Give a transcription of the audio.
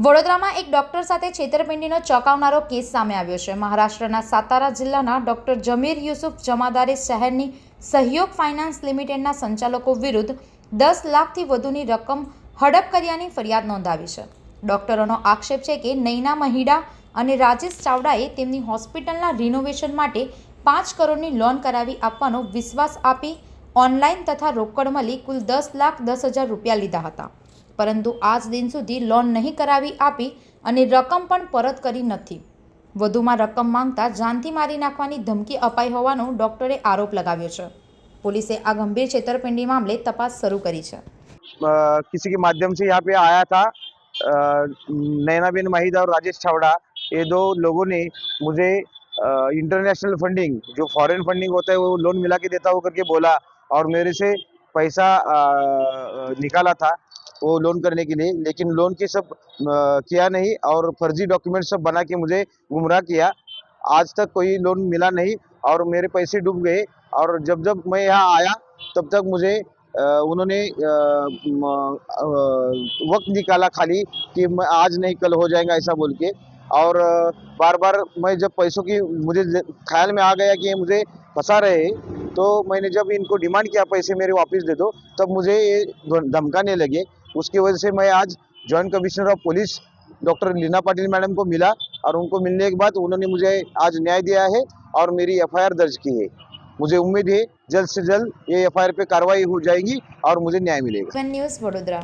વડોદરામાં એક ડોક્ટર સાથે છેતરપિંડીનો ચોંકાવનારો કેસ સામે આવ્યો છે. મહારાષ્ટ્રના સાતારા જિલ્લાના ડોક્ટર જમીર યુસુફ જમાદારે શહેરની સહયોગ ફાઇનાન્સ લિમિટેડના સંચાલકો વિરુદ્ધ દસ લાખથી વધુની રકમ હડપ કર્યાની ફરિયાદ નોંધાવી છે. ડોક્ટરોનો આક્ષેપ છે કે નૈના મહિડા અને રાજેશ ચાવડાએ તેમની હોસ્પિટલના રિનોવેશન માટે પાંચ કરોડની લોન કરાવી આપવાનો વિશ્વાસ આપી ઓનલાઈન તથા રોકડ મળી કુલ દસ લાખ દસ હજાર રૂપિયા લીધા હતા. પરંતુ આજ દિન સુધી લોન નહીં કરાવી આપી અને રકમ પણ પરત કરી નથી વધુમાં રકમ માંગતા જાનથી મારી નાખવાની ધમકી અપાઈ હોવાનો ડોક્ટરે આરોપ લગાવ્યો છે પોલીસે આ ગંભીર છેતરપિંડી મામલે તપાસ શરૂ કરી છે अ, किसी के माध्यम से यहाँ पे आया था अ, नैनाबेन माहिद और राजेश छावड़ा ये दो लोगों ने मुझे इंटरनेशनल फंडिंग जो फॉरेन फंडिंग होता है वो लोन मिला के देता हो करके बोला और मेरे से पैसा अ, निकाला था वो लोन करने के लिए, लेकिन लोन के सब किया नहीं और फर्जी डॉक्यूमेंट सब बना के मुझे गुमराह किया। आज तक कोई लोन मिला नहीं और मेरे पैसे डूब गए और जब जब मैं यहाँ आया, तब तक मुझे उन्होंने वक्त निकाला खाली कि मैं आज नहीं, कल हो जाएगा ऐसा बोल के। और बार बार मैं जब पैसों की मुझे ख्याल में आ गया कि ये मुझे फंसा रहे तो मैंने जब इनको डिमांड किया, पैसे मेरे वापस दे दो, तब मुझे ये धमकाने लगे। उसकी वजह से मैं आज joint commissioner of police doctor Leena Patil madam को मिला और उनको मिलने के बाद उन्होंने मुझे आज न्याय दिया है और मेरी एफआईआर दर्ज की है। मुझे उम्मीद है जल्द से जल्द ये एफआईआर पे कार्रवाई हो जाएगी और मुझे न्याय मिलेगा। न्यूज़ वडोदरा।